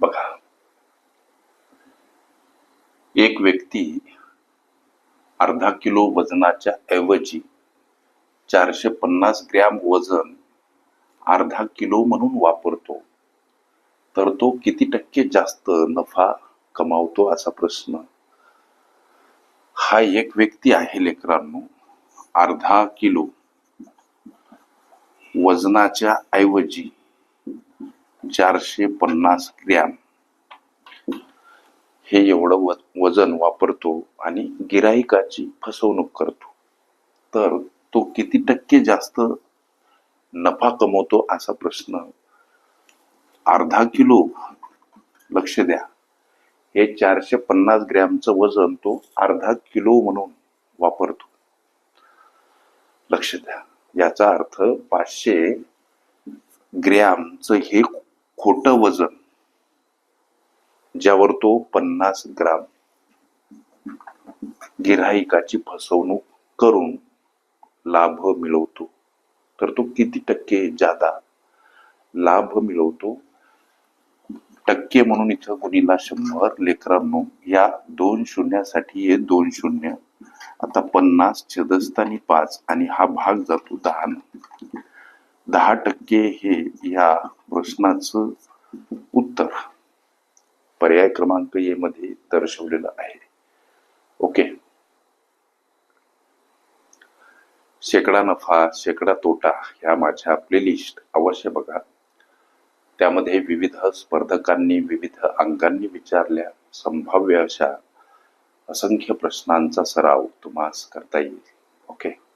बघा. एक व्यक्ती अर्धा किलो वजनाच्या ऐवजी चारशे पन्नास ग्रॅम वजन अर्धा किलो म्हणून वापरतो तर तो किती टक्के जास्त नफा कमावतो असा प्रश्न. हा एक व्यक्ती आहे लेकरांनो अर्धा किलो वजनाच्या ऐवजी चारशे पन्नास ग्रॅम. हे एवढं व- वजन वापरतो आणि गिराहिकाची फसवणूक करतो. तर तो किती टक्के जास्त नफा कमवतो असा प्रश्न अर्धा किलो लक्ष द्या. हे चारशे पन्नास ग्रॅमचं वजन तो अर्धा किलो म्हणून वापरतो. लक्ष द्या. याचा अर्थ पाचशे ग्रॅमचं हे खोटं वजन ज्यावर तो पन्नास ग्राम गिराहिकाची फसवणूक करून लाभ मिळवतो तर तो किती टक्के जादा लाभ मिळवतो? टक्के म्हणून इथं गुणीला शंभर लेकरांनो या दोन शून्यासाठी हे दोन शून्य. आता पन्नास छदस्थानी पाच आणि हा भाग जातो दहा. दहा टक्के हे या प्रश्नाचं उत्तर पर्याय क्रमांक ए मध्ये दर्शवलेलं आहे. ओके. शेकडा नफा शेकडा तोटा ह्या माझ्या प्लेलिस्ट अवश्य बघा. त्यामध्ये विविध स्पर्धकांनी विविध अंकांनी विचारल्या संभाव्य अशा असंख्य प्रश्नांचा सराव तुम्हाला करता येईल. ओके.